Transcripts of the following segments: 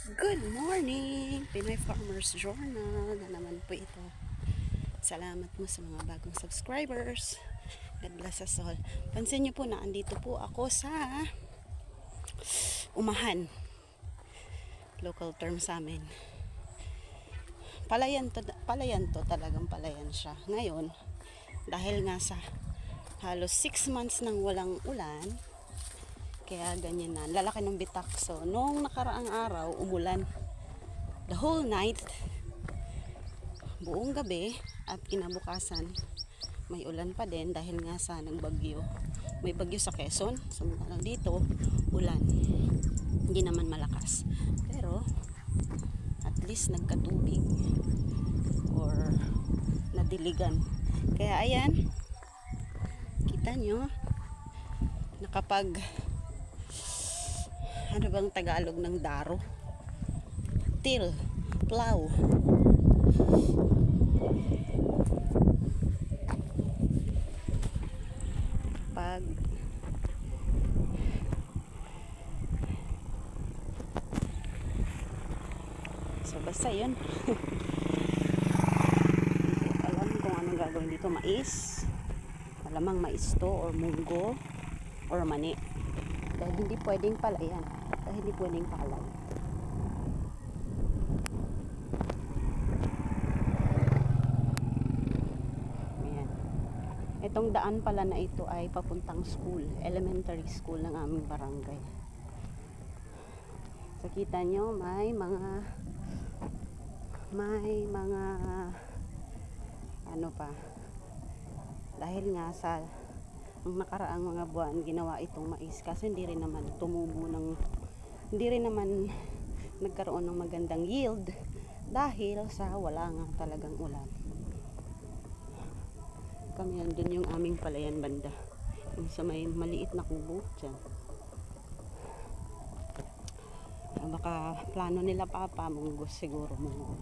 Good morning! Pinoy Farmers Journal na naman po ito. Salamat mo sa mga bagong subscribers. God bless us all. Pansin niyo po na andito po ako sa Umahan. Local term sa amin. Palayan to, palayan to talagang palayan siya. Ngayon, dahil nga sa halos 6 months nang walang ulan, kaya ganyan na. Lalaki ng bitak. So, nung nakaraang araw, umulan. The whole night, buong gabi, at kinabukasan, may ulan pa din dahil nga sa nagbagyo. May bagyo sa Quezon. Samantalang dito, ulan. Hindi naman malakas. Pero, at least nagkatubig. Or, nadiligan. Kaya ayan, kita nyo, nakapag ano bang Tagalog ng daro? Till, plow. Pag So basta yun. Alam kung anong gagawin dito. Mais. Malamang mais to or munggo or mani. Dahil hindi pwedeng palayan. Dahil pwedeng palay. Ayan. Itong daan pala na ito ay papuntang school, elementary school ng aming barangay. So kita nyo, may mga may mga ano pa dahil nga sa ang nakaraang mga buwan ginawa itong mais kasi hindi rin naman tumubo ng hindi rin naman nagkaroon ng magandang yield dahil sa wala nga talagang ulan. Kami nandun yung aming palayan banda. Yung sa may maliit na kubo dyan. Ah, baka plano nila papa munggo siguro munggo.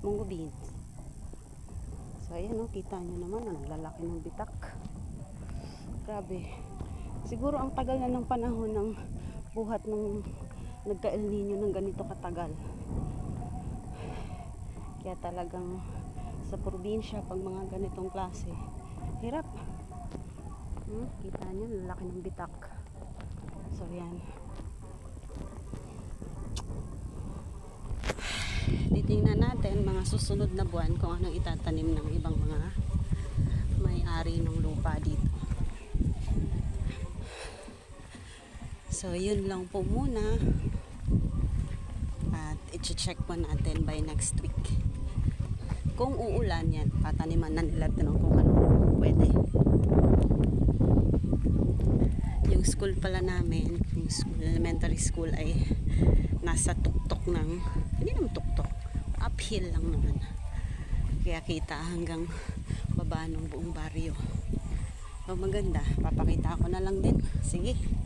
Munggo beans. So ayan o kita nyo naman ang lalaki ng bitak. Grabe. Siguro ang tagal na ng panahon ng buhat ng nagka-El Nino ng ganito katagal. Kaya talagang sa probinsya pag mga ganitong klase, hirap. Hmm, kita niyo, lalaki ng bitak. So yan. Titingnan natin mga susunod na buwan kung anong itatanim ng ibang mga may-ari ng lupa dito. So, yun lang po muna. At i-check po natin by next week. Kung uulan yan, pataniman na nila tinong kung ano pwede. Yung school pala namin, yung school, elementary school ay nasa tuktok ng, hindi naman tuktok, uphill lang naman. Kaya kita hanggang baba ng buong baryo. So maganda, papakita ko na lang din. Sige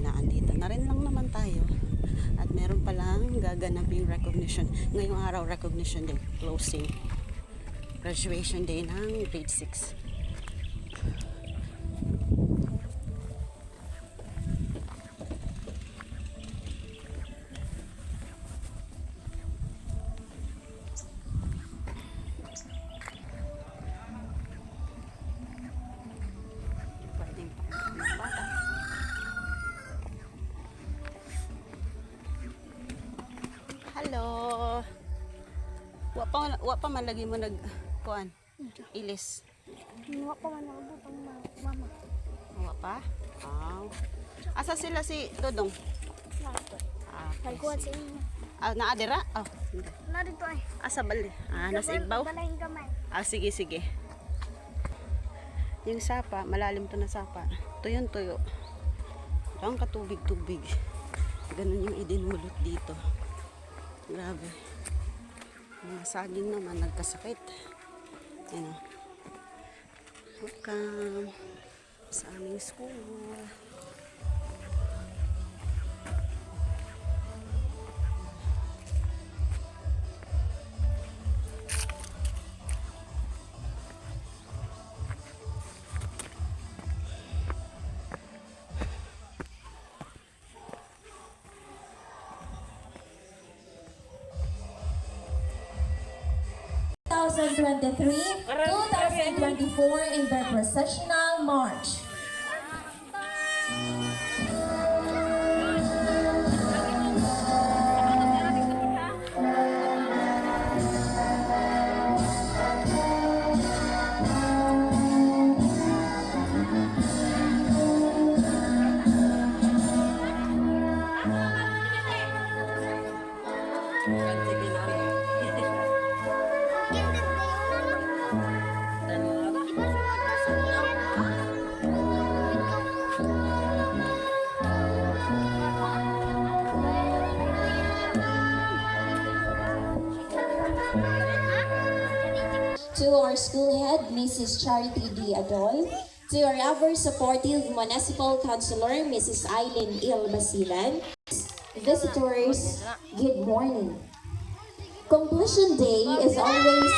na andito na rin lang naman tayo. At meron palang gaganaping recognition. Ngayong araw recognition day closing. Graduation day ng grade 6 Hello. Wa pa wa pa man lagi mo nag kuan. Ilis. Nga pa man ako butang mama. Wa pa? Wow. Asa sila si Dodong? Ah. Nagkuhan sa inyo. Ah, naadira? Oh, hindi. Narito ay. Asa bali? Ah, nasa ibaw? Ah, sige, sige. Yung sapa, malalim to na sapa. Tuyon tuyo. Ang katubig-tubig. Ganun yung idinulot dito. Grabe. Mga saging naman, nagkasakit. Yan o. Welcome sa aming school. 2023-2024 in the processional march. Thank you. To our school head, Mrs. Charity D. Adoy, to our ever supportive municipal councilor, Mrs. Eileen Il Basilan, visitors, good morning. Completion Day is always